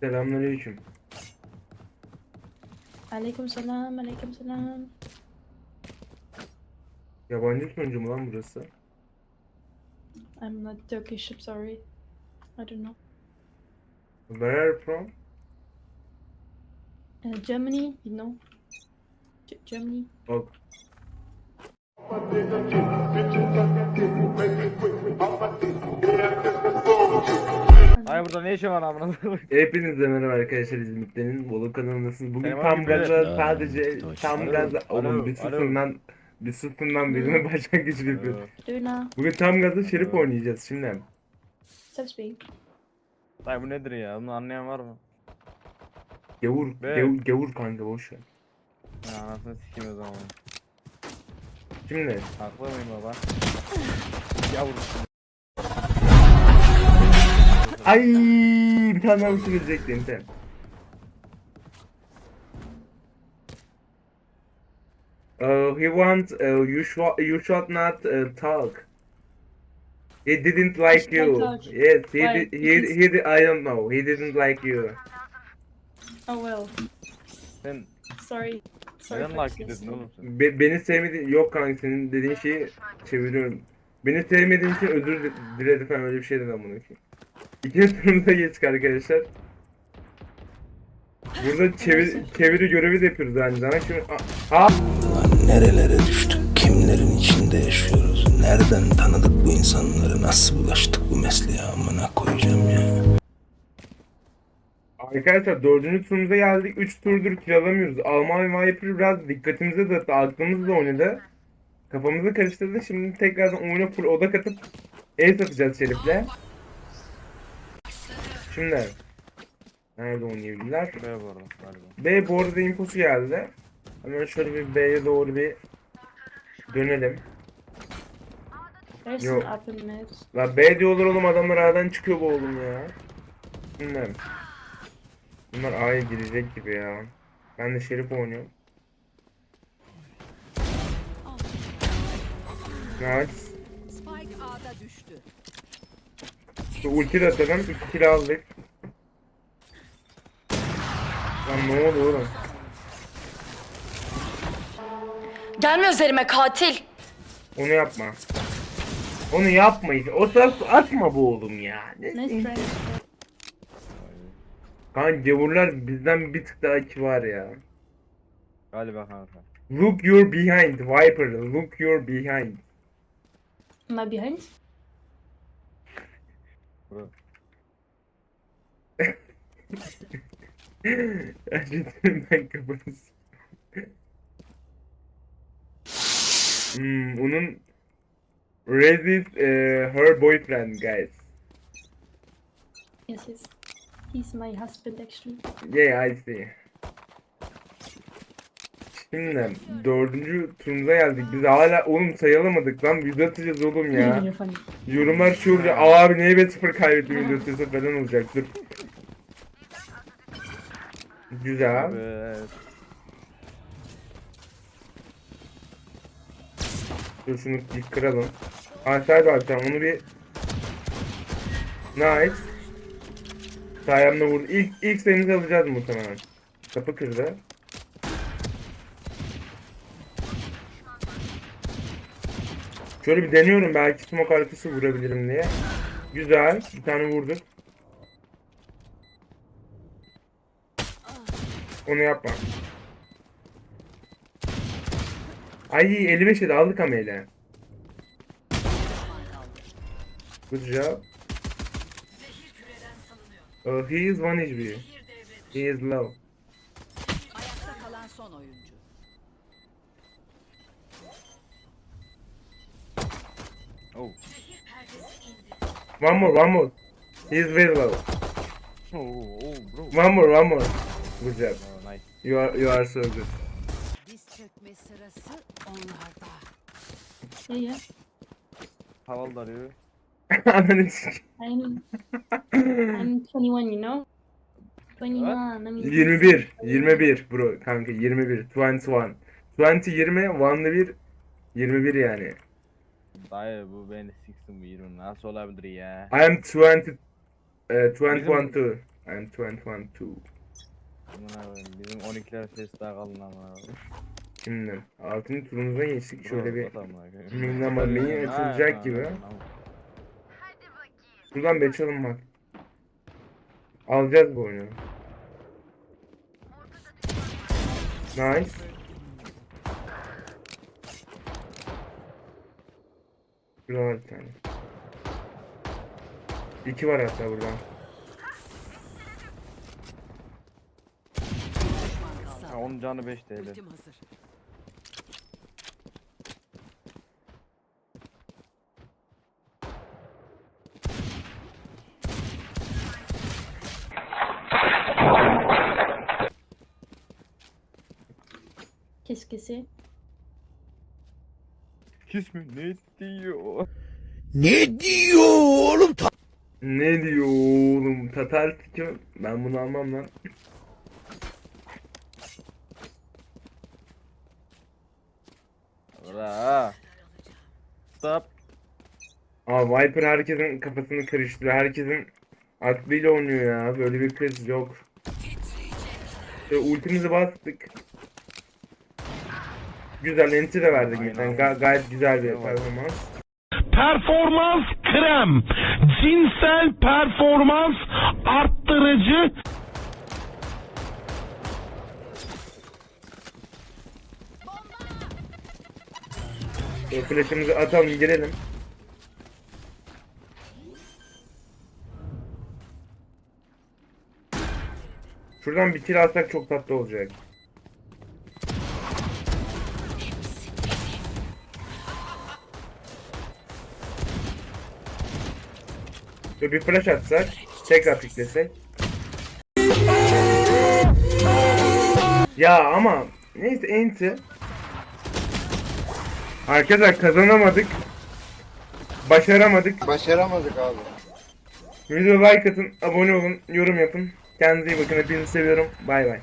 Selamünaleyküm. Aleyküm selam, aleyküm selam. Yabancı sunucu mu lan burası? I'm not Turkish, I'm sorry. I don't know. Where are you from? Uh, Germany, you know? G- Germany. Oh, Ay burada ne işin var amına koyayım? hepinize merhaba arkadaşlar İzmit'lerin Bolu kanalındasınız. Bugün Selam tam gaza sadece tam Alo, gaza alo, oğlum bir alo. lan bir lan birine başlangıç yapıyoruz. Döner. Bugün tam gaza şerif oynayacağız şimdi. Stop. Ay bu nedir ya? Bunu anlayan var mı? Gavur, Be. gavur, gavur kanka boş ver. Ya anasını sikeyim o zaman. Şimdi Haklı mıyım baba? Yavrum. Ay bir tane daha uçu gelecektim sen. Uh, he wants uh, you should you should not uh, talk. He didn't like you. talk. Yes, he Why? did, he he did, I don't know. He didn't like you. Oh well. Sen Sorry. Sorry. neden like this. dedin oğlum sen? Be- beni sevmedi yok kanka senin dediğin şeyi çeviriyorum. Beni sevmediğin için özür di- diledi falan öyle bir şey dedi amına koyayım. İkinci turumuza geçtik arkadaşlar. Burada çevir, çeviri görevi de yapıyoruz aynı zamanda. Şimdi a- a- Ulan nerelere düştük, kimlerin içinde yaşıyoruz, nereden tanıdık bu insanları, nasıl bulaştık bu mesleğe amına koyacağım ya. Arkadaşlar dördüncü turumuza geldik. 3 turdur kiralamıyoruz. Alman Viper biraz dikkatimize dağıttı. Aklımızı da oynadı. Kafamızı karıştırdı. Şimdi tekrardan oyuna full odak atıp el satacağız Şerif'le. Şimdi Nerede oynayabilirler? B bu arada galiba. B bu arada infosu geldi. Hemen şöyle bir B'ye doğru bir dönelim. There's Yo. an up in mid. La B diyorlar oğlum adamlar A'dan çıkıyor bu oğlum ya. Şimdi. Bunlar A'ya girecek gibi ya. Ben de Şerif oynuyorum. Nice. Spike A'da düştü. Şu ulti de atalım. 2 kill aldık. Lan ne oldu oğlum? Gelme üzerime katil. Onu yapma. Onu yapma işte. O taraf atma bu oğlum ya. Ne- Nice try. Kan gavurlar bizden bir tık daha kibar ya. Galiba kanka. Look your behind Viper. Look your behind. Am I behind? Gerçekten ben kafanız. hmm, onun Red is eh, her boyfriend guys. Yes, yes. He's my husband actually. Yeah I see. Şimdi dördüncü turumuza geldik. Biz hala oğlum sayılamadık lan. Video atacağız oğlum ya. Yorumlar şu olacak. Abi neye bet sıfır kaybettim videosu falan olacak. Dur. Güzel. Evet. Dur şunu bir kıralım. Aşağıda atacağım onu bir Nice Sayemde vurdu. İlk, ilk sayımızı alacağız muhtemelen. Kapı kırdı. Şöyle bir deniyorum belki smoke arkası vurabilirim diye. Güzel. Bir tane vurduk. Onu yapma. Ay 55 yedi aldık ama ele. Good job. Oh, he is one HP. He is low. Ayakta kalan son oyuncu. Oh. One more, one more. He is very low. Oh, oh bro. One more, one more. Good job. Oh, nice. You are, you are so good. Diz çökme sırası onlarda. Yeah. Havalı arıyor. Ananı. I'm I'm 21, you know? 21. I mean, 21, 21 bro kanka 21, 21. 20, 20, 1'lı 1, 21 yani. Dayı bu beni siksin bu 20 nasıl olabilir ya? I am 20, uh, 21 too. I'm 21 too. Amına koyayım. Bizim 12'ler ses daha kalın koyayım. Şimdi 6. turumuza geçtik. Şöyle bir main açılacak gibi. Buradan beçelim bak. Alacağız bu oyunu. Nice. Burada var bir tane. İki var hatta burada. Ha, onun canı 5 TL. Ultim hazır. Keskesi. Kiss mi? Ne diyor? Ne diyor oğlum? Ne diyor oğlum? Tatar sikim. Ben bunu almam lan. Bra. Stop. Aa Viper herkesin kafasını karıştırıyor. Herkesin aklıyla oynuyor ya. Böyle bir kız yok. İşte ultimizi bastık. Güzel enti de verdik. Yani ga- gayet güzel bir performans. Performans krem. Cinsel performans arttırıcı E, flash'ımızı atalım girelim. Şuradan bir kill alsak çok tatlı olacak. Şöyle bir flash atsak, tekrar piklesek. Ya ama neyse enti. Arkadaşlar kazanamadık. Başaramadık. Başaramadık abi. Video like atın, abone olun, yorum yapın. Kendinize iyi bakın. Hepinizi seviyorum. Bay bay.